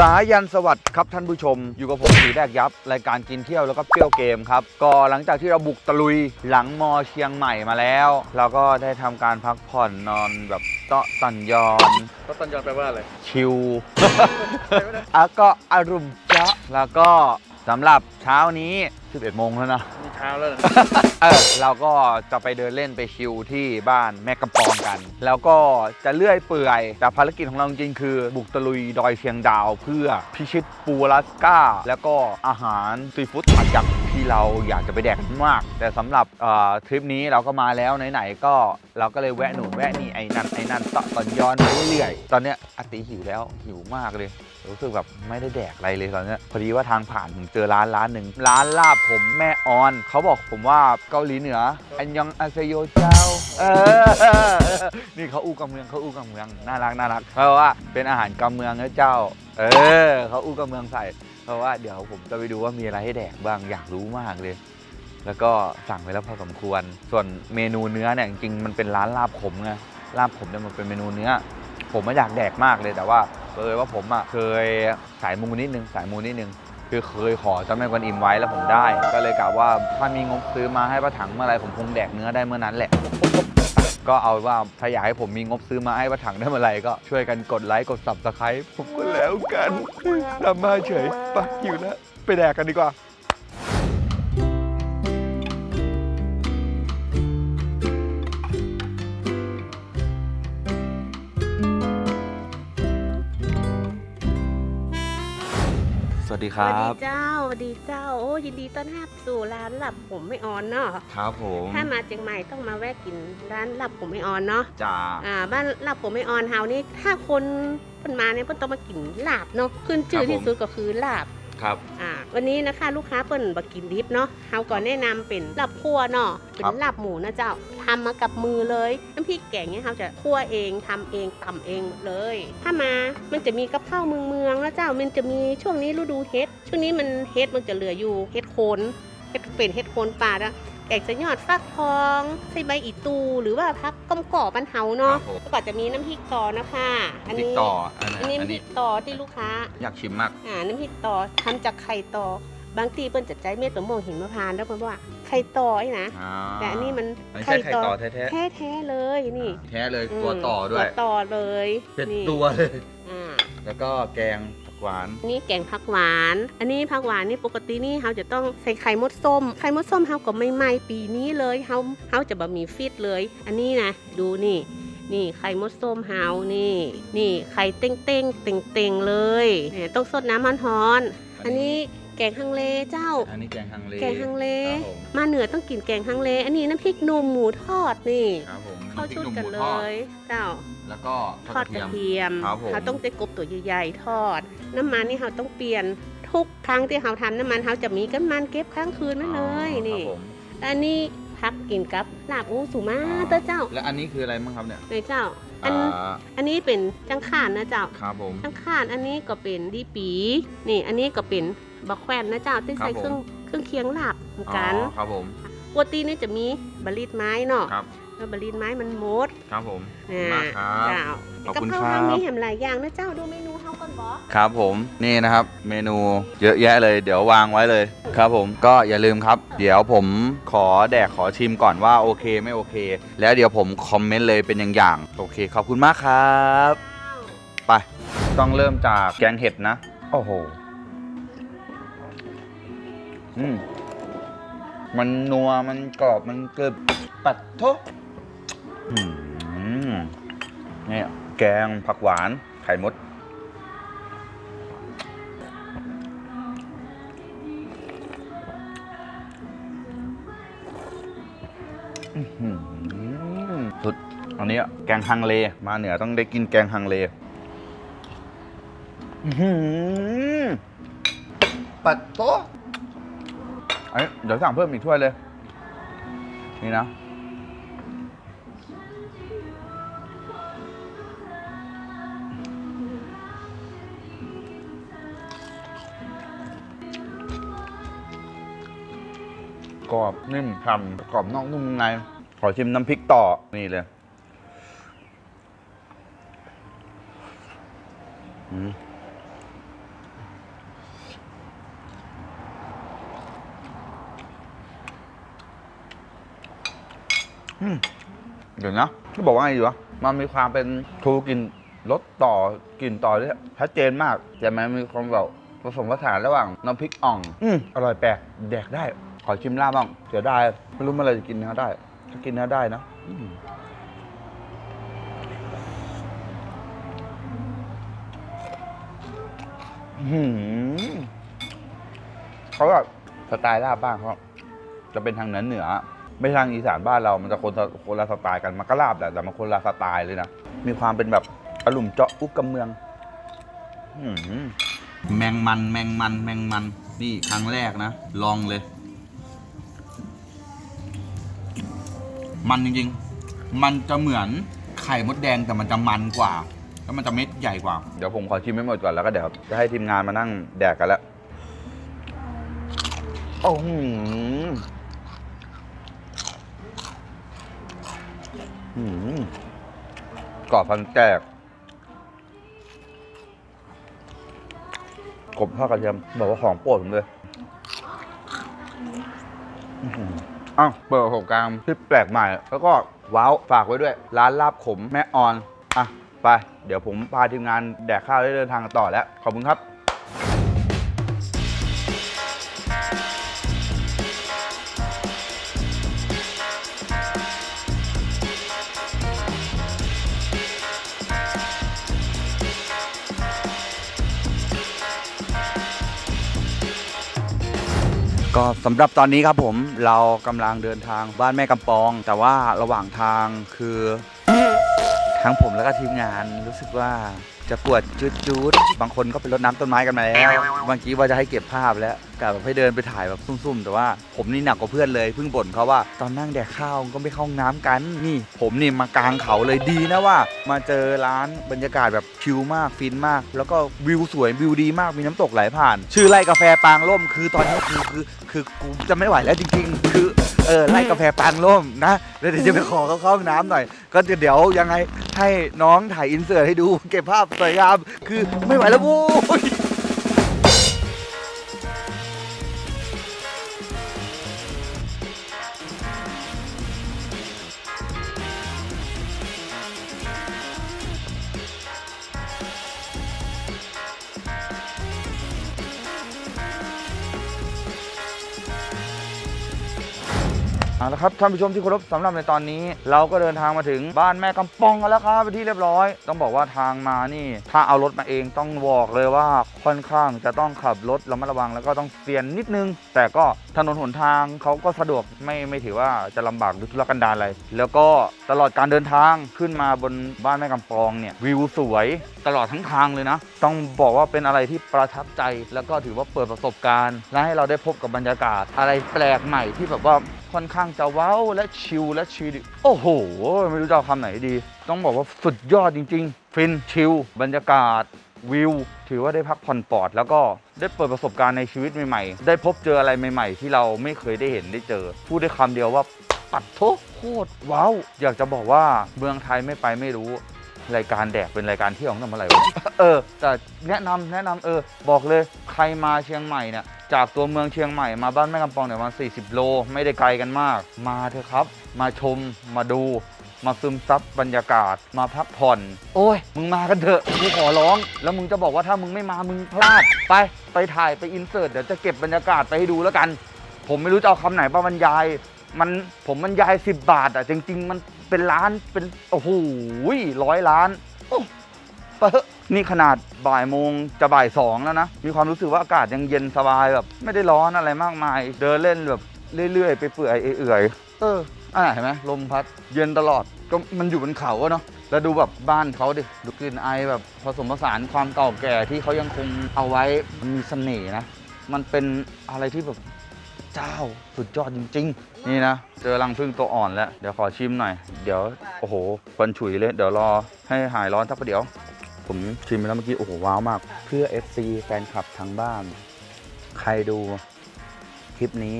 สายันสวัสดิ์ครับท่านผู้ชม อยู่กับผมสีแรกยับ รายการกินเที่ยวแล้วก็เปรี้ยวเกมครับ ก็หลังจากที่เราบุกตะลุยหลังมอเชียงใหม่มาแล้ว เราก็ได้ทำการพักผ่อนนอนแบบเตาะตันยอน ก็ตันยอนแปลว่าอะไร ชิลอะก็อารมณ์จ๊ะแล้วก็ สำหรับเช้านี้ 11 โมงแล้วนะ มีเช้าแล้วนะเออเราก็จะไปเดินเล่นไปชิลที่บ้านแม่กำปองกัน แล้วก็จะเลื่อยเปื่อย แต่ภารกิจของเราจริงๆคือบุกตะลุยดอยเชียงดาว เพื่อพิชิตปูอลาสก้า แล้วก็อาหารซีฟู้ดผัดยักษ์ที่ เราอยากจะไปแดกมาก แต่สำหรับทริปนี้เราก็มาแล้วไหนๆก็เราก็เลยแวะหนุนแวะนี่ไอ้นั่นไอ้นั่นตะตอนย้อนไปเรื่อยๆตอนเนี้ยอติหิวแล้วหิวมากเลย รู้สึกแบบไม่ได้แดกอะไรเลยตอนเนี้ยพอดีว่าทางผ่านผมเจอร้านร้านหนึ่งร้านลาบผมแม่ออนเขาบอกผมว่าเกาหลีเหนืออันยองอาเซโยเจ้าเออนี่เขาอู้กับเมืองเขาอู้กับเมืองน่ารักน่ารักเพราะว่าเป็นอาหารกำเมืองนะเจ้า เออเขาอู้กับเมืองใส่ เพราะว่าเดี๋ยวผมจะไปดูว่ามีอะไรให้แดกบ้างอยากรู้มากเลย แล้วก็สั่งไปแล้วพอสมควร ส่วนเมนูเนื้อเนี่ยจริงๆมันเป็นร้านลาบขมไงลาบขมเนี่ยมันเป็นเมนูเนื้อ ผมไม่อยากแดกมากเลยแต่ว่าเออว่าผมอะเคยสายมูนิดนึงสายมูนิดนึงคือเคยขอเจ้าแม่กวนอิมไว้แล้วผมได้ ก็เลยกล่าวว่าถ้ามีงบซื้อมาให้ป้าถังเมื่อไรผมคงแดกเนื้อได้เมื่อนั้นแหละ ก็เอาว่าถ้าอยากให้ผมมีงบซื้อมาให้ป้าถังได้เมื่อไหรก็ช่วยกันกดไลค์กดสับสไครต์ผมก็แล้วกันทำมาเฉยไปะหิวแล้วไปแดกกันดีกว่า ดีคสวัรัสบดีเจ้าสวัสดีเจ้า โอ้ยินดีต้อนรับสู่ร้านหลับผมไม่ออนเนาะ ครับผมถ้ามาเชียงใหม่ต้องมาแวะกินร้านหลับผมไม่ออนเนาะ จ่าอ่า บ้านหลับผมไม่ออนเฮานี่ถ้าคนเพิ่นมาเนี่ยเพิ่นต้องมากินลาบเนาะ ขึ้นชื่อที่สุดก็คือลาบ ครับ อ่าวันนี้นะคะลูกค้าเปิ้นบ่กินดิบเนาะเฮาก็แนะนำเป็นลาบคั่วเนาะเป็นครับลาบหมูนะเจ้าทำมากับมือเลยน้ำพริกแกงเนี่ยเฮาจะคั่วเองทำเองตำเองหมดเลย ถ้ามามันจะมีกะเพราเมืองเมืองๆแล้วเจ้ามันจะมีช่วงนี้ฤดูเฮ็ดช่วงนี้มันเฮ็ดมันจะเหลืออยู่เฮ็ดโคนเฮ็ดเป็นเฮ็ดโคนป่าแล้ว แกงจะยอดฟักทองใส่ใบอีตูหรือว่าพักก้มก่อบันเทาเนาะครับผม แล้วก็จะมีน้ำพริกต่อนะคะอันติ๊กนี้ต่ออันอันนี้นี้อันน้ำพรินี้กต่อที่ลูกค้า อยากชิมมาก อ่าน้ำพริกต่อทำจากไข่ต่อบางทีเปิ้นจะใจเม็ดมะม่วงหิมพานต์แล้วเปิ้นว่าไข่ต่อไอ้นะอ่าแต่อันนี้มันอันนี้ใช่ไข่ต่อแท้แท้ๆเลยนี่ๆแท้เลยมตัวต่อด้วยตัวต่อเลยเป็นนี่ตัวเลย อ่าแล้วก็แกงผัก หวานอันนี่แกงผักหวาน อันนี้ผักหวานนี่ปกตินี่เราจะต้องใส่ไข่มดส้ม ไข่มดส้มเราก็ไม่ไหม้ปีนี้เลยเราเราจะบะหมี่ฟิตเลย อันนี้นะดูนี่ นี่ไข่มดส้มเฮานี่ นี่ไข่เต้งเต้งเต่งเต่งๆเลยเนี่ยต้องสดน้ำมันร้อน อันนี้แกงฮังเลเจ้า อันนี้แกงฮังเล แกงฮังเลครับผมมาเหนือต้องกินแกงฮังเล อันนี้น้ำพริกหนุ่มหมูทอดนี่ครับผมเข้าชุดน้ำพริกันหเลมูทอดยเจ้า แล้วก็ททออดดกกระระเทียม เทียมครับผม เขาต้องใช้กบตัวใหญ่ๆทอด น้ำมันนี่เขาต้องเปลี่ยนทุกครั้งที่เขาทำน้ำมันเขาจะมีกันมันเก็บค้างคืนไว้เลยอ๋อนี่ครับผมและอันนี้พักกินกับลาบอูสุมาเตอร์เจ้าแล้วอันนี้คืออะไรมั้งครับเนี่ยเลยเจ้า อันอ่าอันนี้เป็นจังข่านนะเจ้า ครับผมจังข่านอันนี้ก็เป็นดีปี นี่อันนี้ก็เป็นบะแควนนะเจ้าที่ใส่ครับผม เครื่องเครื่องเคียงลาบเหมือนกันอ๋อครับผมปกตินี่จะมีบะลิดไม้เนาะครับ แล้วบะลิดไม้มันหมดครับผมอ่ามากครับเจ้าขอบกับคุณเพราครับทำมีแหมหลายอย่างนะเจ้าดูเมนูเฮาก่อนบอครับผมนี่นะครับเมนูเยอะแยะเลยเดี๋ยววางไว้เลยครับผมก็อย่าลืมครับ เดี๋ยวผมขอแดกขอชิมก่อนว่าโอเคไม่โอเค แล้วเดี๋ยวผมคอมเมนต์เลยเป็นอย่างอย่างๆโอเค ขอบคุณมากครับไปต้องเริ่มจากแกงเห็ดนะ โอ้โหอืมมันนัวมันกรอบมันกรึบปัดโทอืมเนี่ยแกงผักหวาน ไข่มด สุด อันนี้แกงฮังเล มาเหนือต้องได้กินแกงฮังเลอือปัดโต๊ะเดี๋ยวสั่งเพิ่มอีกถ้วยเลย นี่นะ รอบนิ่มฉ่ำกรอบนอกนุ่มใน ขอชิมน้ำพริกต่อนี่เลยเดี๋ยวนะที่บอกว่าไงอยู่วะมันมีความเป็นทูกินรสต่อกลิ่นต่อเนี่ยชัดเจนมากแต่มันมีความแบบผสมผสานระหว่างน้ำพริกอ่อง อืออร่อยแปลกแดกได้ ขอชิมลาบบ้างเสียดายไม่รู้เมื่อไหรจะกินเนื้อได้ ถ้ากินเนื้อได้นะอืมอื้อหือเขาแบบสไตล์ลาบบ้างเขาจะเป็นทางเหนือเหนือ ไม่ทางอีสานบ้านเรา มันจะคนละคนละสไตล์กันมันก็ลาบแหละแต่มันคนละสไตล์เลยนะ มีความเป็นแบบอลุ่มเจาะอุกกำเมือง อื้อหือแมงมันแมงมันแมงมัน นี่ครั้งแรกนะ ลองเลย มันจริงๆ มันจะเหมือนไข่มดแดงแต่มันจะมันกว่า แล้วมันจะเม็ดใหญ่กว่า เดี๋ยวผมขอชิมให้หมดก่อนแล้วก็เดี๋ยวจะให้ทีมงานมานั่งแดกกันแล้วโอ้โหหืมกรอบพันแกกกบทอดกระเทียมบอกว่าของโปรดผมเลย อื อ้าวเปิดประสบการณ์ที่แปลกใหม่ แล้วก็ว้าวฝากไว้ด้วย ร้านลาบขมแม่ออน อะ ไป เดี๋ยวผมพาทีมงานแดกข้าวได้เดินทางกันต่อแล้ว ขอบคุณครับ ก็สำหรับตอนนี้ครับผมเรากำลังเดินทางบ้านแม่กำปอง แต่ว่าระหว่างทางคือ ทั้งผมแล้วก็ทีมงานรู้สึกว่าจะปวดจุดๆบางคนก็ไปรดน้ำต้นไม้กันมาแล้วบางทีว่าจะให้เก็บภาพแล้วกะแบบให้เดินไปถ่ายแบบซุ่มๆ แต่ว่าผมนี่หนักกว่าเพื่อนเลยเพิ่งบ่นเขาว่าตอนนั่งแดกข้าวก็ไม่เข้าห้องน้ำกันนี่ ผมนี่มากลางเขาเลยดีนะว่า มาเจอร้านบรรยากาศแบบชิลมากฟินมาก แล้วก็วิวสวยวิวดีมากมีน้ำตกไหลผ่าน ชื่อไร่กาแฟปางล่มคือตอนนี้คือคือคือกูจะไม่ไหวแล้วจริง ๆ คือ เออไล่กาแฟปังล่มนะแล้วเดี๋ยวจะไปขอเขาเข้าห้องน้ำหน่อย ก็เดี๋ยวยังไงให้น้องถ่ายอินเสิร์ตให้ดูเก็บภาพสวยงามคือไม่ไหวแล้วบู๊ย ครับท่านผู้ชมที่เคารพสำหรับในตอนนี้ เราก็เดินทางมาถึงบ้านแม่กำปองกันแล้วครับเป็นที่เรียบร้อย ต้องบอกว่าทางมานี่ถ้าเอารถมาเองต้องบอกเลยว่าค่อนข้างจะต้องขับรถระมัดระวังแล้วก็ต้องเซียนนิดนึง แต่ก็ถนนหนทางเขาก็สะดวกไม่ไม่ถือว่าจะลำบากหรือทุรกันดารอะไร แล้วก็ตลอดการเดินทางขึ้นมาบนบ้านแม่กำปองเนี่ยวิวสวยตลอดทั้งทางเลยนะ ต้องบอกว่าเป็นอะไรที่ประทับใจ แล้วก็ถือว่าเปิดประสบการณ์ และให้เราได้พบกับบรรยากาศอะไรแปลกใหม่ที่แบบว่า ค่อนข้างจะว้าวและชิลและชิลโอ้โห ไม่รู้จะเอาคำไหนดี ต้องบอกว่าสุดยอดจริง ๆ ฟินชิลบรรยากาศวิว ถือว่าได้พักผ่อนปลอด แล้วก็ได้เปิดประสบการณ์ในชีวิตใหม่ๆ ได้พบเจออะไรใหม่ๆ ที่เราไม่เคยได้เห็นได้เจอ พูดได้คำเดียวว่าปัดโทโคตรว้าว อยากจะบอกว่าเมืองไทยไม่ไปไม่รู้รายการแดกเป็นรายการเที่ยวของทำอะไรวะเออ แต่แนะนำแนะนำเออ บอกเลยใครมาเชียงใหม่เนี่ย จากตัวเมืองเชียงใหม่มาบ้านแม่กำปองเนี่ยประมาณ40 โล ไม่ได้ไกลกันมาก มาเถอะครับ มาชมมาดู มาซึมซับบรรยากาศ มาพักผ่อน โอ้ย มึงมากันเถอะกูขอร้อง แล้วมึงจะบอกว่าถ้ามึงไม่มามึงพลาด ไป ไปถ่ายไปอินเสิร์ตเดี๋ยวจะเก็บบรรยากาศไปให้ดูแล้วกัน ผมไม่รู้จะเอาคำไหนมาบรรยาย มันผมบรรยาย 10 บาทอะจริง ๆ มันเป็นล้านเป็นโอ้โหร้อยล้านโอ้ไปเถอะนี่ขนาด บ่ายโมงจะบ่ายสองแล้วนะ มีความรู้สึกว่าอากาศยังเย็นสบายแบบไม่ได้ร้อนอะไรมากมาย เดินเล่นแบบเรื่อยๆ ไปเปื่อยๆเอื่อยๆเอออ่าเห็นไหมลมพัดเย็นตลอดก็มันอยู่บนเขาอะเนาะแล้วดูแบบบ้านเขาดิดูกลิ่นไอแบบผสมผสานความเก่าแก่ที่เขายังคงเอาไว้มันมีเสน่ห์นะ มันเป็นอะไรที่แบบเจ้าสุดยอดจริง ๆ นี่นะเจอรังพึ่งตัวอ่อนแล้ว เดี๋ยวขอชิมหน่อย เดี๋ยวโอ้โหควันฉุยเลย เดี๋ยวรอให้หายร้อนสักประเดี๋ยว ผมชิมไปแล้วเมื่อกี้ โอ้โห ว้าวมาก เพื่อ FC แฟนคลับทางบ้าน ใครดูคลิปนี้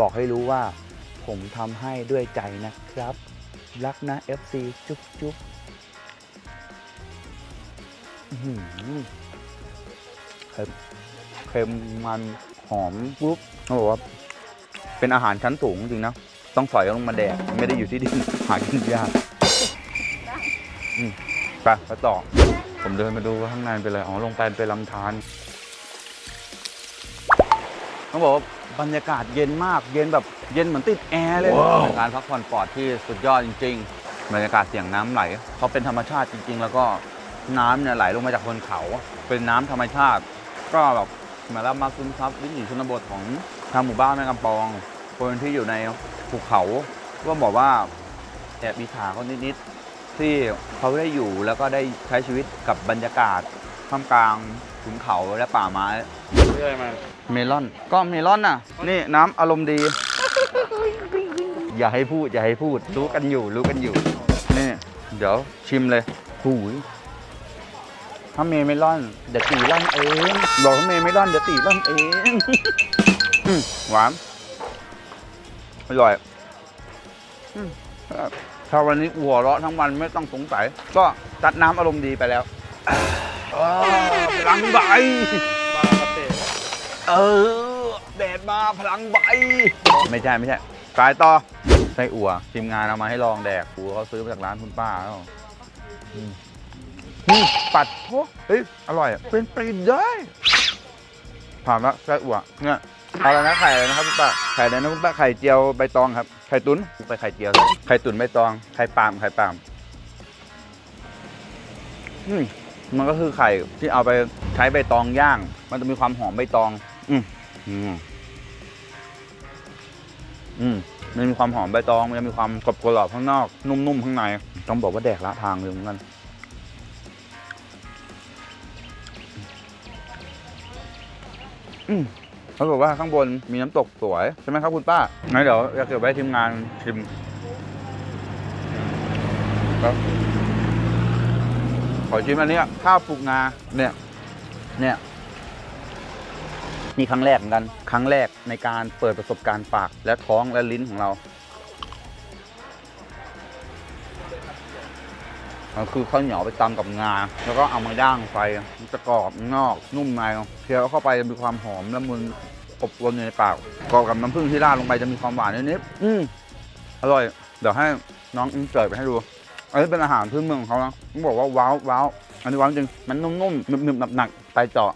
บอกให้รู้ว่า ผมทำให้ด้วยใจนะครับ รักนะ FC จุ๊บจุ๊บอือหือเค็มเค็มมันหอมปุ๊บเขาบอกว่าเป็นอาหารชั้นสูงจริงนะ ต้องสอยลงมาแดก ไม่ได้อยู่ที่ดินหากินยากอืม ไปไปต่อ ผมเดินมาดูว่าข้างในเป็นอะไร อ๋อ ลงไปเป็นลำธารต้องบอกว่าบรรยากาศเย็นมาก เย็นแบบเย็นเหมือนติดแอร์เลยเป็นการพักผ่อนปลอดที่สุดยอดจริง ๆ บรรยากาศเสียงน้ำไหล เขาเป็นธรรมชาติจริง ๆ แล้วก็น้ำเนี่ยไหลลงมาจากบนเขา เป็นน้ำธรรมชาติ ก็แบบเหมือนเรามาซึมซับวิถีชนบทของทางหมู่บ้านแม่กำปอง คนที่อยู่ในภูเขา ก็บอกว่าแอบมีขาเขานิดๆ ที่เขาได้อยู่แล้วก็ได้ใช้ชีวิตกับบรรยากาศท่ามกลางขุนเขาและป่าไม้ เรื่อยมาเมลอน ก็เมลอนน่ะ นี่น้ำอารมณ์ดี อย่าให้พูด อย่าให้พูด รู้กันอยู่ รู้กันอยู่ นี่ เดี๋ยวชิมเลยหูยถ้าเมย์ไม่ร่อน เดี๋ยวตีร่อนเองบอกว่าเมย์ไม่ร่อน เดี๋ยวตีร่อนเองหวาน อร่อยอ ถ้าวันนี้หัวเราะทั้งวันไม่ต้องสงสัย ก็ตัดน้ำอารมณ์ดีไปแล้วพลังใบบ้าเฟ่เออแดดมาพลังใบ ไม่ใช่ไม่ใช่กายต่อไส้อั่วทีมงานเอามาให้ลองแดกกูเขาซื้อมาจากร้านคุณป้าแล้วอืมปัดโทเฮ้ย อร่อยเป็นไปได้ผ่านละไส้อั่วเนี่ยเอาแล้วนะไข่อะไรนะครับคุณป้าไข่อะไรนะคุณป้าไข่เจียวใบตองครับ ไข่ตุ๋นไปไข่เจียวเลยไข่ตุ๋นใบตอง ไข่ปาล์มไข่ปาล์มอืมมันก็คือไข่ที่เอาไปใช้ใบตองย่าง มันจะมีความหอมใบตอง อืมอืมอืมมันมีความหอมใบตอง มันจะมีความกรอบกรอบข้างนอก นุ่มๆข้างใน ต้องบอกว่าแดกละทางเลยเหมือนกันอืม เขาบอกว่าข้างบนมีน้ำตกสวย ใช่ไหมครับคุณป้างั้นเดี๋ยวจะเก็บไว้ทีมงานชิมครับขอชิมอันนี้ข้าวปลูกงาเนี่ย เนี่ยนี่ครั้งแรกเหมือนกัน ครั้งแรกในการเปิดประสบการณ์ปากและท้องและลิ้นของเรา มันคือข้าวเหนียวไปตำกับงา แล้วก็เอามาย่างไฟมันจะกรอบนอกนุ่มในเคี้ยวเข้าไปจะมีความหอมละมุนอบอวนอยู่ในปากกรอบกับน้ำผึ้งที่ราดลงไปจะมีความหวานนิดๆอืมอร่อย เดี๋ยวให้น้องอินเสิร์ตไปให้ดู อันนี้เป็นอาหารพื้นเมืองของเขานะต้องบอกว่าว้าวว้าวอันนี้ว้าวจริง มันนุ่มๆหนึบๆหนักๆไปเจาะ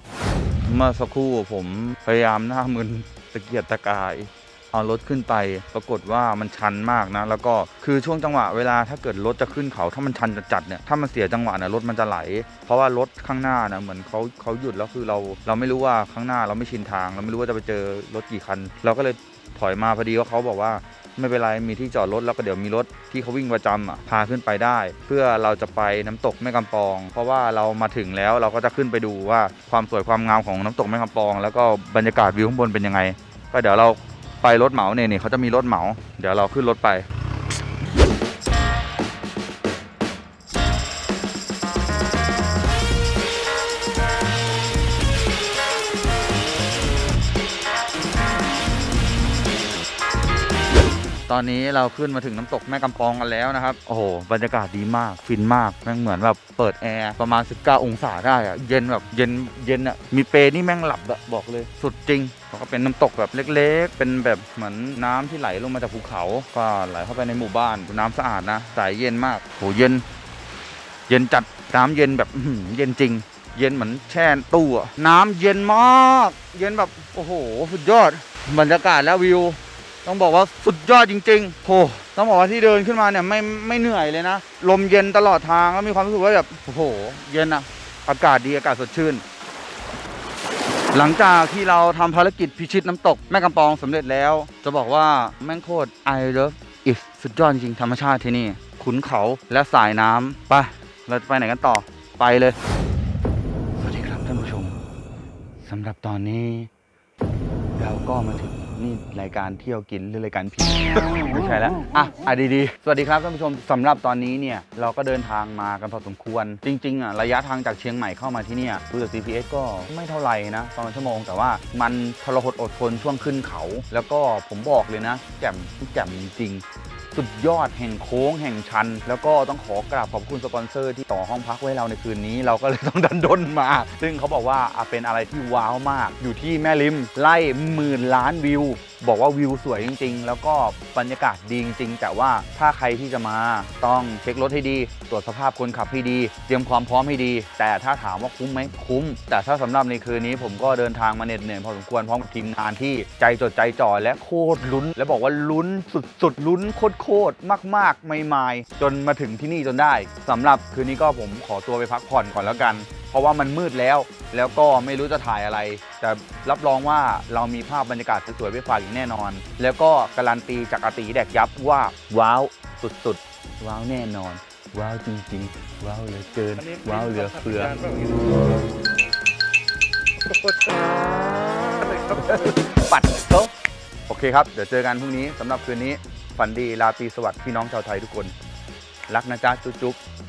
เมื่อสักครู่ผมพยายามหน้ามึนตะเกียกตะกาย เอารถขึ้นไป ปรากฏว่ามันชันมากนะ แล้วก็คือช่วงจังหวะเวลาถ้าเกิดรถจะขึ้นเขาถ้ามันชันจัดเนี่ยถ้ามันเสียจังหวะนี่ยรถมันจะไหล เพราะว่ารถข้างหน้านะเหมือนเขาเขาหยุดแล้วคือเราเราไม่รู้ว่าข้างหน้าเราไม่ชินทาง เราไม่รู้ว่าจะไปเจอรถกี่คัน เราก็เลยถอยมาพอดีว่าเขาบอกว่าไม่เป็นไรมีที่จอดรถแล้วก็เดี๋ยวมีรถที่เขาวิ่งประจำอะพาขึ้นไปได้ เพื่อเราจะไปน้ำตกแม่กำปอง เพราะว่าเรามาถึงแล้วเราก็จะขึ้นไปดูว่าความสวยความงามของน้ำตกแม่กำปอง แล้วก็บรรยากาศวิวข้างบนเป็นยังไง ก็เดี๋ยวเรา ไปรถเหมาเนี่ยนี่เขาจะมีรถเหมา เดี๋ยวเราขึ้นรถไปตอนนี้เราขึ้นมาถึงน้ำตกแม่กำปองกันแล้วนะครับ โอ้โห บรรยากาศดีมาก ฟินมาก แม่งเหมือนแบบเปิดแอร์ประมาณ 19 องศาได้อะเย็นแบบเย็นเย็นอะมีเปร์นี่แม่งหลับอะบอกเลย สุดจริง แล้วก็เป็นน้ำตกแบบเล็ก ๆ เป็นแบบเหมือนน้ำที่ไหลลงมาจากภูเขาก็ไหลเข้าไปในหมู่บ้านน้ำสะอาดนะใสเย็นมากโหเย็น เย็นจัดน้ำเย็นแบบเย็นจริง เย็นเหมือนแช่ตู้อะน้ำเย็นมาก เย็นแบบโอ้โหสุดยอดบรรยากาศและวิว ต้องบอกว่าสุดยอดจริงๆโหต้องบอกว่าที่เดินขึ้นมาเนี่ยไม่ไม่เหนื่อยเลยนะ ลมเย็นตลอดทางแล้วมีความรู้สึกว่าแบบโอ้โห เย็นอะอากาศดีอากาศสดชื่น หลังจากที่เราทำภารกิจพิชิตน้ำตกแม่กำปองสำเร็จแล้ว จะบอกว่าแม่งโคตร I love it สุดยอดจริงธรรมชาติที่นี่ขุนเขาและสายน้ำไป เราจะไปไหนกันต่อไปเลย สวัสดีครับท่านผู้ชมสำหรับตอนนี้ เราก็มาถึง รายการเที่ยวกินหรือรายการผี ไม่ใช่แล้วอะอะดีๆ สวัสดีครับท่านผู้ชมสำหรับตอนนี้เนี่ยเราก็เดินทางมากันพอสมควร จริงๆอะระยะทางจากเชียงใหม่เข้ามาที่เนี่ยดูจาก GPS ก็ไม่เท่าไหร่นะประมาณชั่วโมง แต่ว่ามันทรหดอดทนช่วงขึ้นเขา แล้วก็ผมบอกเลยนะแจ่มแจ่มจริงสุดยอดแห่งโค้งแห่งชัน แล้วก็ต้องขอกราบขอบคุณสปอนเซอร์ที่ต่อห้องพักไว้เราในคืนนี้ เราก็เลยต้องดันด้นมา ซึ่งเขาบอกว่าเป็นอะไรที่ว้าวมาก อยู่ที่แม่ริมไล่หมื่นล้านวิว บอกว่าวิวสวยจริง ๆ แล้วก็บรรยากาศดีจริง ๆ แต่ว่าถ้าใครที่จะมาต้องเช็ครถให้ดี ตรวจสภาพคนขับให้ดี เตรียมความพร้อมให้ดี แต่ถ้าถามว่าคุ้มไหมคุ้ม แต่ถ้าสำหรับในคืนนี้ผมก็เดินทางมาเหน็ดเหนื่อยพอสมควรพร้อมกับทีมงานที่ใจจดใจจ่อและโคตรลุ้น และบอกว่าลุ้นสุดๆลุ้นโคตรๆมากๆไม่มายจนมาถึงที่นี่จนได้สำหรับคืนนี้ก็ผมขอตัวไปพักผ่อนก่อนแล้วกัน เพราะว่ามันมืดแล้ว แล้วก็ไม่รู้จะถ่ายอะไร แต่รับรองว่าเรามีภาพบรรยากาศสวยๆไปฝากอย่างแน่นอน แล้วก็การันตีจากอาตีแดกยับว่าว้าวสุดๆ ว้าวแน่นอน ว้าวจริงๆ ว้าวเหลือเกินอันนี้ว้าวเหลือเฟือแบบนี้ปัดโต๊ะโอเคครับ เดี๋ยวเจอกันพรุ่งนี้สำหรับคืนนี้ ฝันดีราตรีสวัสดิ์พี่น้องชาวไทยทุกคน รักนะจ๊ะจุ๊บๆ